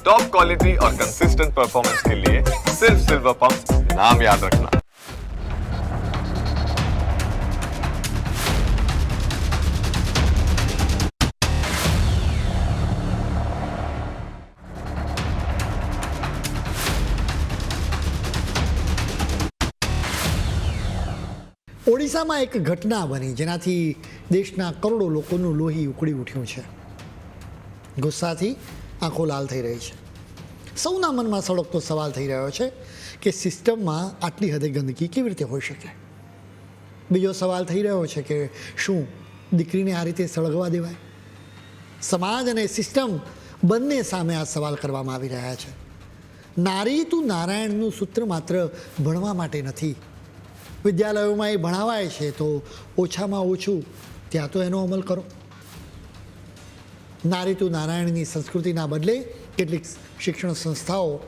Top quality और consistent performance के लिए सिर्फ सिल्वर पंप नाम याद रखना ઓડિશામાં એક ઘટના બની જેનાથી દેશના કરોડો લોકોનું લોહી ઉકળી ઉઠ્યું છે ગુસ્સાથી આંખો લાલ થઈ રહી છે. સૌના મનમાં સળગતો સવાલ થઈ રહ્યો છે કે સિસ્ટમમાં આટલી હદે ગંદકી કેવી રીતે હોઈ શકે? બીજો સવાલ થઈ રહ્યો છે કે શું દીકરીને આ રીતે સળગવા દેવાય? સમાજ અને સિસ્ટમ બંને સામે આ સવાલ કરવામાં આવી રહ્યા છે. નારી તું નારાયણનું સૂત્ર માત્ર ભણવા માટે નથી. વિદ્યાલયોમાં એ ભણાવાય છે તો ઓછામાં ઓછું ત્યાં તો એનો અમલ કરો. નારી તું નારાયણની સંસ્કૃતિના બદલે કેટલીક શિક્ષણ સંસ્થાઓ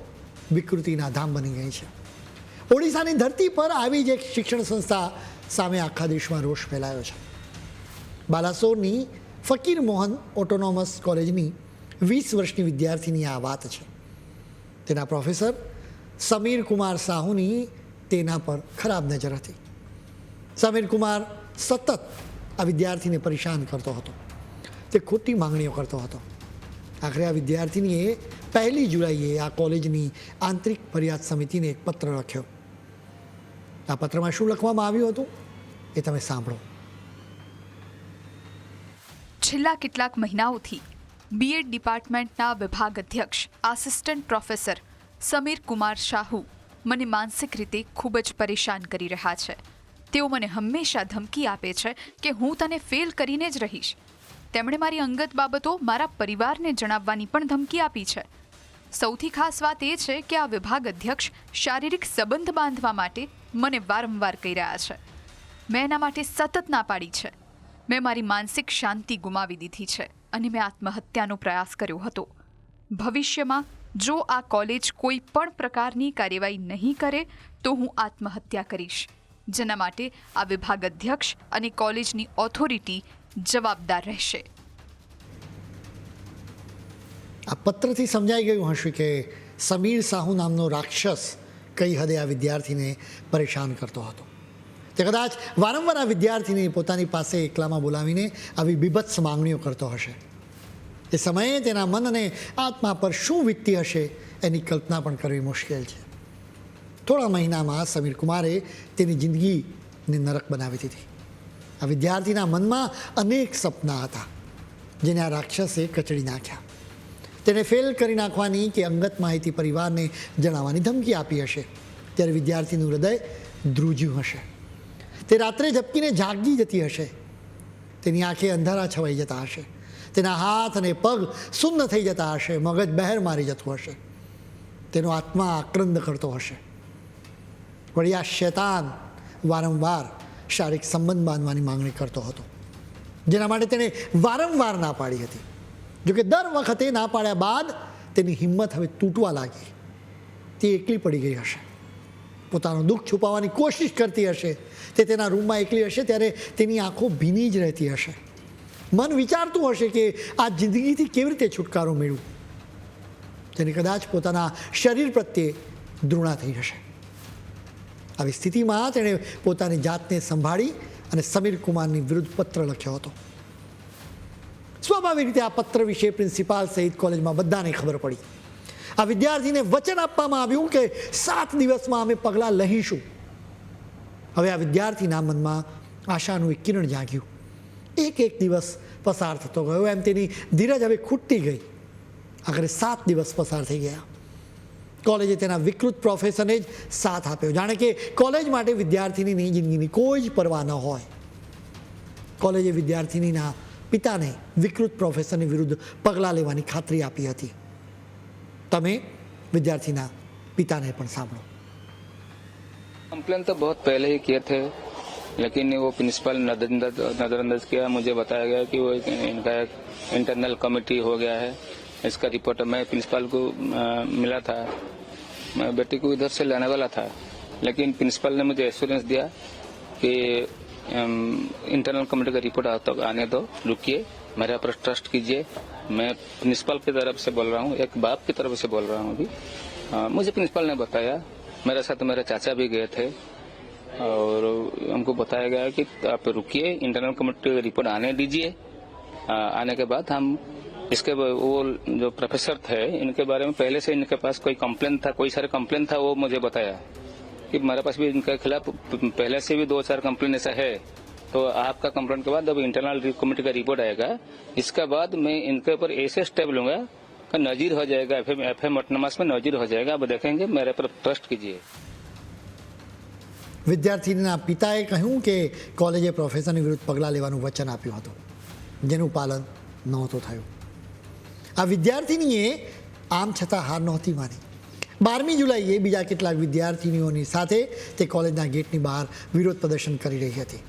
વિકૃતિના ધામ બની ગઈ છે. ઓડિશાની ધરતી પર આવી જ એક શિક્ષણ સંસ્થા સામે આખા દેશમાં રોષ ફેલાયો છે. બાલાસોરની ફકીર મોહન ઓટોનોમસ કોલેજની વીસ વર્ષની વિદ્યાર્થીની આ વાત છે. તેના પ્રોફેસર સમીર કુમાર સાહુની તેના પર ખરાબ નજર હતી. સમીર કુમાર સતત આ વિદ્યાર્થીને પરેશાન કરતો હતો. તે ખોટી માંગણીઓ કરતો હતો. આખરે આ વિદ્યાર્થીનીએ પહેલી જુલાઈએ આ કોલેજની આંતરિક ફરિયાદ સમિતિને એક પત્ર લખ્યો. આ પત્રમાં શું લખવામાં આવ્યું હતું? એ તમે સાંભળો. છેલ્લા કેટલાક મહિનાઓથી બીએડ ડિપાર્ટમેન્ટના વિભાગ અધ્યક્ષ, આસિસ્ટન્ટ પ્રોફેસર સમીર કુમાર શાહુ મને માનસિક રીતે ખૂબ જ પરેશાન કરી રહ્યા છે. તેઓ મને હંમેશા ધમકી આપે છે કે હું તને ફેલ કરીને જ રહીશ. તેમણે મારી અંગત બાબતો મારા પરિવારને જણાવવાની પણ ધમકી આપી છે. સૌથી ખાસ વાત એ છે કે આ વિભાગ અધ્યક્ષ શારીરિક સંબંધ બાંધવા માટે મને વારંવાર કહી રહ્યા છે. મેં એના માટે સતત ના પાડી છે. મેં મારી માનસિક શાંતિ ગુમાવી દીધી છે અને મેં આત્મહત્યાનો પ્રયાસ કર્યો હતો. ભવિષ્યમાં જો આ કોલેજ કોઈ પણ પ્રકારની કાર્યવાહી નહીં કરે, તો હું આત્મહત્યા કરીશ. જેના માટે આ વિભાગ અધ્યક્ષ અને કોલેજની ઓથોરિટી જવાબદાર રહેશે. આ પત્રથી સમજાઈ ગયું હશે કે સમીર સાહુ નામનો રાક્ષસ કઈ હદે આ વિદ્યાર્થીને પરેશાન કરતો હતો. તે કદાચ વારંવાર આ વિદ્યાર્થીને પોતાની પાસે એકલામાં બોલાવીને આવી બીભત્સ માંગણીઓ કરતો હશે. એ સમયે તેના મન અને આત્મા પર શું વીતતી હશે એની કલ્પના પણ કરવી મુશ્કેલ છે. થોડા મહિનામાં સમીર કુમારે તેની જિંદગીને નરક બનાવી દીધી. આ વિદ્યાર્થીના મનમાં અનેક સપના હતા, જેને આ રાક્ષસે કચડી નાખ્યા. તેને ફેલ કરી નાખવાની કે અંગત માહિતી પરિવારને જણાવવાની ધમકી આપી હશે. ત્યારે વિદ્યાર્થીનું હૃદય ધ્રુજ્યું હશે. તે રાત્રે ઝપકીને જાગી જતી હશે. તેની આંખે અંધારા છવાઈ જતા હશે. તેના હાથ અને પગ સુન્ન થઈ જતા હશે. મગજ બહેર મારી જતું હશે. તેનો આત્મા આક્રંદ કરતો હશે. વળી આ શેતાન વારંવાર શારીરિક સંબંધ બાંધવાની માંગણી કરતો હતો. જેના માટે તેણે વારંવાર ના પાડી હતી. જોકે દર વખતે ના પાડ્યા બાદ તેની હિંમત હવે તૂટવા લાગી. તે એકલી પડી ગઈ હશે. પોતાનું દુઃખ છુપાવવાની કોશિશ કરતી હશે. તે તેના રૂમમાં એકલી હશે ત્યારે તેની આંખો ભીની જ રહેતી હશે. મન વિચારતું હશે કે આ જિંદગીથી કેવી રીતે છુટકારો મેળવું? તેને કદાચ પોતાના શરીર પ્રત્યે દ્રુણા થઈ હશે. આવી સ્થિતિમાં તેણે પોતાની જાતને સંભાળી અને સમીર કુમારની વિરુદ્ધ પત્ર લખ્યો હતો. સ્વાભાવિક રીતે આ પત્ર વિશે પ્રિન્સિપાલ સહિત કોલેજમાં બધાને ખબર પડી. આ વિદ્યાર્થીને વચન આપવામાં આવ્યું કે સાત દિવસમાં અમે પગલાં લહીશું. હવે આ વિદ્યાર્થીના મનમાં આશાનું એક કિરણ જાગ્યું. એક એક દિવસ પસાર થતો ગયો, એમ તેની ધીરજ હવે ખૂટતી ગઈ. આખરે સાત દિવસ પસાર થઈ ગયા. કોલેજે તેના વિકૃત પ્રોફેસરને જ સાથ આપ્યો જાણે કે કોલેજ માટે વિદ્યાર્થીની જિંદગીની કોઈ જ પરવા ન હોય કોલેજે વિદ્યાર્થીનીના પિતાને વિકૃત પ્રોફેસરની વિરુદ્ધ પગલાં લેવાની ખાતરી આપી હતી તમે વિદ્યાર્થીના પિતાને પણ સાંભળો कंप्लेन तो बहुत पहले ही किए थे लेकिन वो प्रिंसिपल नजरअंदाज नजरअंदाज किया मुझे बताया गया कि वो एक इनका एक इंटरनल कमेटी हो गया है इसका रिपोर्ट मैं प्रिंसिपल को अ, मिला था। मैं बेटी को इधर से लाने वाला था। लेकिन प्रिंसिपल ने मुझे एश्योरेंस दिया कि इंटरनल कमेटी का रिपोर्ट तक आने दो। रुकिए मेरे ऊपर ट्रस्ट कीजिए। मैं प्रिंसिपल की तरफ़ से बोल रहा हूँ एक बाप की तरफ़ से बोल रहा हूँ अभी। मुझे प्रिंसिपल ने बताया। मेरे साथ मेरे चाचा भी गए थे। और हमको बताया गया कि आप रुकिए इंटरनल कमेटी का रिपोर्ट आने दीजिए। आने के बाद हम इसके ब- वो जो प्रोफेसर थे इनके बारे में पहले से इनके पास कोई कंप्लेन था कोई सारे कंप्लेन था वो मुझे बताया कि हमारे पास भी इनके खिलाफ पहले से भी दो चार कंप्लेन ऐसा है तो आपका कंप्लेन के बाद अब इंटरनल कमेटी का रिपोर्ट आएगा इसके बाद मैं इनके ऊपर ऐसे स्टेप लूंगा कि नजीर हो जाएगा F M F M autonomous में नजीर हो जाएगा अब देखेंगे मेरे पर ट्रस्ट कीजिए વિદ્યાર્થીના પિતાએ કહ્યું કે કોલેજે પ્રોફેસરની વિરુદ્ધ પગલાં લેવાનું વચન આપ્યું હતું જેનું પાલન નહોતું થયું આ વિદ્યાર્થીનીએ આમ છતાં હાર નહોતી માની. બારમી જુલાઈએ બીજા કેટલાક વિદ્યાર્થીનીઓની સાથે તે કોલેજના ગેટની બહાર વિરોધ પ્રદર્શન કરી રહી હતી.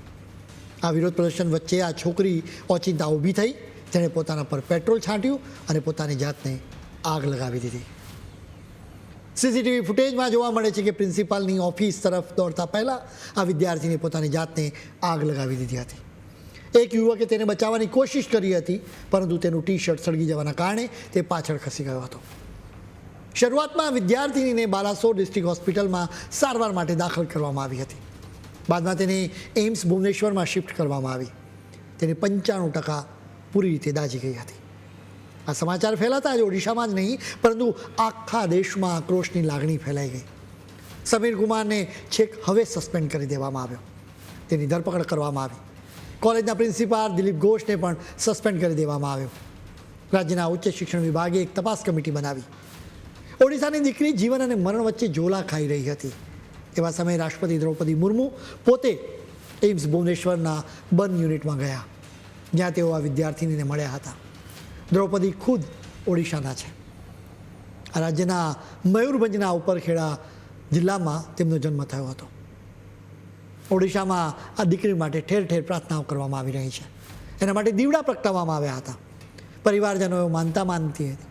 આ વિરોધ પ્રદર્શન વચ્ચે આ છોકરી ઓચિંતા ઊભી થઈ, તેણે પોતાના પર પેટ્રોલ છાંટ્યું અને પોતાની જાતને આગ લગાવી દીધી. સીસીટીવી ફૂટેજમાં જોવા મળે છે કે પ્રિન્સિપાલની ઓફિસ તરફ દોડતા પહેલાં આ વિદ્યાર્થીને પોતાની જાતને આગ લગાવી દીધી હતી. એક યુવકે તેને બચાવવાની કોશિશ કરી હતી, પરંતુ તેનું ટી શર્ટ સળગી જવાના કારણે તે પાછળ ખસી ગયો હતો. શરૂઆતમાં વિદ્યાર્થીનીને બાલાસોર ડિસ્ટ્રિક્ટ હોસ્પિટલમાં સારવાર માટે દાખલ કરવામાં આવી હતી. બાદમાં તેને એમ્સ ભુવનેશ્વરમાં શિફ્ટ કરવામાં આવી. તેને પંચાણું ટકા પૂરી રીતે દાઝી ગઈ હતી. આ સમાચાર ફેલાતા જ ઓડિશામાં જ નહીં, પરંતુ આખા દેશમાં આક્રોશની લાગણી ફેલાઈ ગઈ. સમીર કુમારને છેક હવે સસ્પેન્ડ કરી દેવામાં આવ્યો. તેની ધરપકડ કરવામાં આવી. કોલેજના પ્રિન્સિપાલ દિલીપ ઘોષને પણ સસ્પેન્ડ કરી દેવામાં આવ્યો. રાજ્યના ઉચ્ચ શિક્ષણ વિભાગે એક તપાસ કમિટી બનાવી. ઓડિશાની દીકરી જીવન અને મરણ વચ્ચે ઝોલા ખાઈ રહી હતી. એવા સમયે રાષ્ટ્રપતિ દ્રૌપદી મુર્મુ પોતે એમ્સ ભુવનેશ્વરના બર્ન યુનિટમાં ગયા, જ્યાં તેઓ આ વિદ્યાર્થીનીને મળ્યા હતા. દ્રૌપદી ખુદ ઓડિશાના છે. આ રાજ્યના મયુરભંજના ઉપરખેડા જિલ્લામાં તેમનો જન્મ થયો હતો. ઓડિશામાં આ દીકરી માટે ઠેર ઠેર પ્રાર્થનાઓ કરવામાં આવી રહી છે. એના માટે દીવડા પ્રગટાવવામાં આવ્યા હતા. પરિવારજનોએ માનતા માનતી હતી.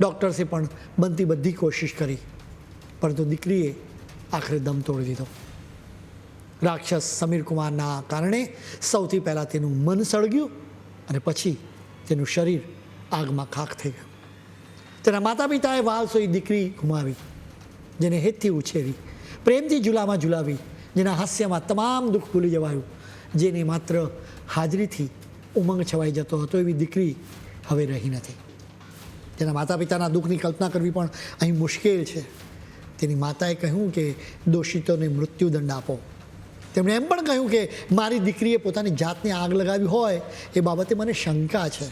ડૉક્ટર્સે પણ બનતી બધી કોશિશ કરી. પરંતુ દીકરીએ આખરે દમ તોડી દીધો. રાક્ષસ સમીર કુમારના કારણે સૌથી પહેલાં તેનું મન સળગ્યું અને પછી તેનું શરીર આગમાં ખાખ થઈ ગયું. તેના માતા પિતાએ વાલસોઈ દીકરી ગુમાવી, જેને હેતથી ઉછેરી, પ્રેમથી ઝૂલામાં ઝૂલાવી જેના હાસ્યમાં તમામ દુઃખ ભૂલી જવાયું. જેની માત્ર હાજરીથી ઉમંગ છવાઈ જતો હતો એવી દીકરી હવે રહી નથી. તેના માતા પિતાના દુઃખની કલ્પના કરવી પણ અહીં મુશ્કેલ છે. તેની માતાએ કહ્યું કે, દોષિતોને મૃત્યુદંડ આપો. તેમણે એમ પણ કહ્યું કે, મારી દીકરીએ પોતાની જાતને આગ લગાવી હોય એ બાબતે મને શંકા છે.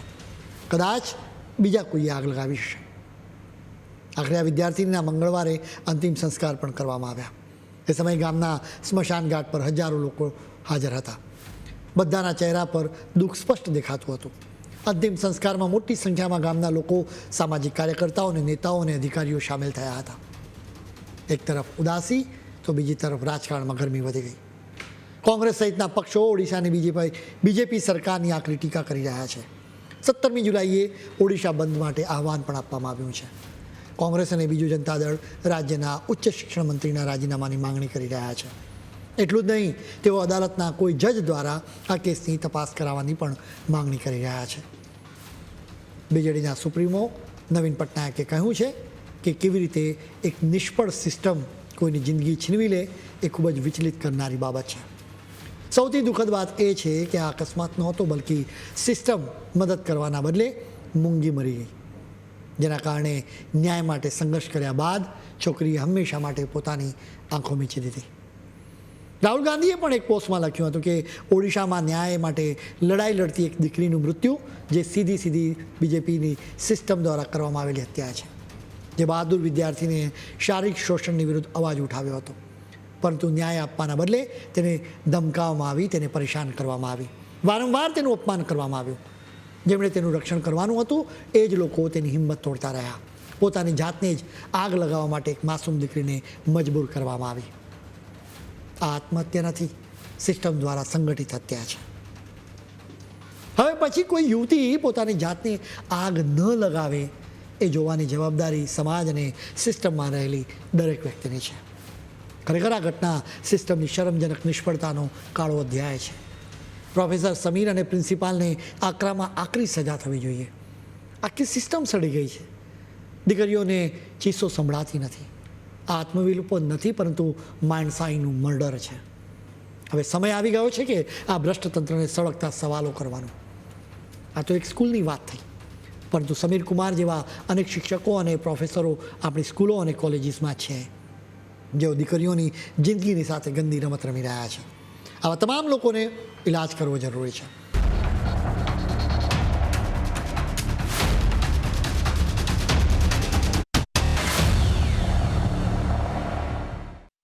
કદાચ બીજા કોઈએ આગ લગાવી હશે. આખરે આ વિદ્યાર્થીના મંગળવારે અંતિમ સંસ્કાર પણ કરવામાં આવ્યા. એ સમયે ગામના સ્મશાન ઘાટ પર હજારો લોકો હાજર હતા. બધાના ચહેરા પર દુઃખ સ્પષ્ટ દેખાતું હતું. અંતિમ સંસ્કારમાં મોટી સંખ્યામાં ગામના લોકો, સામાજિક કાર્યકર્તાઓ અને નેતાઓ અને અધિકારીઓ સામેલ થયા હતા. એક તરફ ઉદાસી, તો બીજી તરફ રાજકારણમાં ગરમી વધી ગઈ. કોંગ્રેસ સહિતના પક્ષો ઓડિશાની બીજેપી બીજેપી સરકારની આકરી ટીકા કરી રહ્યા છે. સત્તરમી જુલાઈએ ઓડિશા બંધ માટે આહવાન પણ આપવામાં આવ્યું છે. કોંગ્રેસ અને બીજું જનતા દળ રાજ્યના ઉચ્ચ શિક્ષણ મંત્રીના રાજીનામાની માંગણી કરી રહ્યા છે. એટલું જ નહીં, તેઓ અદાલતના કોઈ જજ દ્વારા આ કેસની તપાસ કરાવવાની પણ માંગણી કરી રહ્યા છે. બીજેડીના સુપ્રીમો નવીન પટનાયકે કહ્યું છે કે કેવી રીતે એક નિષ્ફળ સિસ્ટમ કોઈની જિંદગી છીનવી લે એ ખૂબ જ વિચલિત કરનારી બાબત છે. સૌથી દુઃખદ વાત એ છે કે આ અકસ્માત નહોતો, બલકી સિસ્ટમ મદદ કરવાના બદલે મૂંગી મરી ગઈ. જેના કારણે ન્યાય માટે સંઘર્ષ કર્યા બાદ છોકરીએ હંમેશા માટે પોતાની આંખો મીચી દીધી. રાહુલ ગાંધીએ પણ એક પોસ્ટમાં લખ્યું હતું કે ઓડિશામાં ન્યાય માટે લડાઈ લડતી એક દીકરીનું મૃત્યુ, જે સીધી સીધી બીજેપીની સિસ્ટમ દ્વારા કરવામાં આવેલી હત્યા છે, જે બહાદુર વિદ્યાર્થીને શારીરિક શોષણની વિરુદ્ધ અવાજ ઉઠાવ્યો હતો. પરંતુ ન્યાય આપવાના બદલે તેને ધમકાવવામાં આવી, તેને પરેશાન કરવામાં આવી. વારંવાર તેનું અપમાન કરવામાં આવ્યું. જેમણે તેનું રક્ષણ કરવાનું હતું, એ જ લોકો તેની હિંમત તોડતા રહ્યા. પોતાની જાતને જ આગ લગાવવા માટે એક માસૂમ દીકરીને મજબૂર કરવામાં આવી. આ આત્મહત્યા નથી, સિસ્ટમ દ્વારા સંગઠિત હત્યા છે. હવે પછી કોઈ યુવતી પોતાની જાતને આગ ન લગાવે, એ જોવાની જવાબદારી સમાજ અને સિસ્ટમમાં રહેલી દરેક વ્યક્તિની છે. ખરેખર આ ઘટના સિસ્ટમની શરમજનક નિષ્ફળતાનો કાળો અધ્યાય છે. પ્રોફેસર સમીર અને પ્રિન્સિપાલને આકરામાં આકરી સજા થવી જોઈએ. આખી સિસ્ટમ સડી ગઈ છે. દીકરીઓને ચીસો સંભળાતી નથી. આ આત્મવિલોપન નથી, પરંતુ માણસાઈનું મર્ડર છે. હવે સમય આવી ગયો છે કે આ ભ્રષ્ટ તંત્રને સળગતા સવાલો કરવાનો. આ તો એક સ્કૂલની વાત થઈ. પરંતુ સમીર કુમાર જેવા અનેક શિક્ષકો અને પ્રોફેસરો આપણી સ્કૂલો અને કોલેજીસમાં છે. જેઓ દીકરીઓની જિંદગીની સાથે ગંદી રમત રમી રહ્યા છે. આવા તમામ લોકોને ઇલાજ કરવો જરૂરી છે.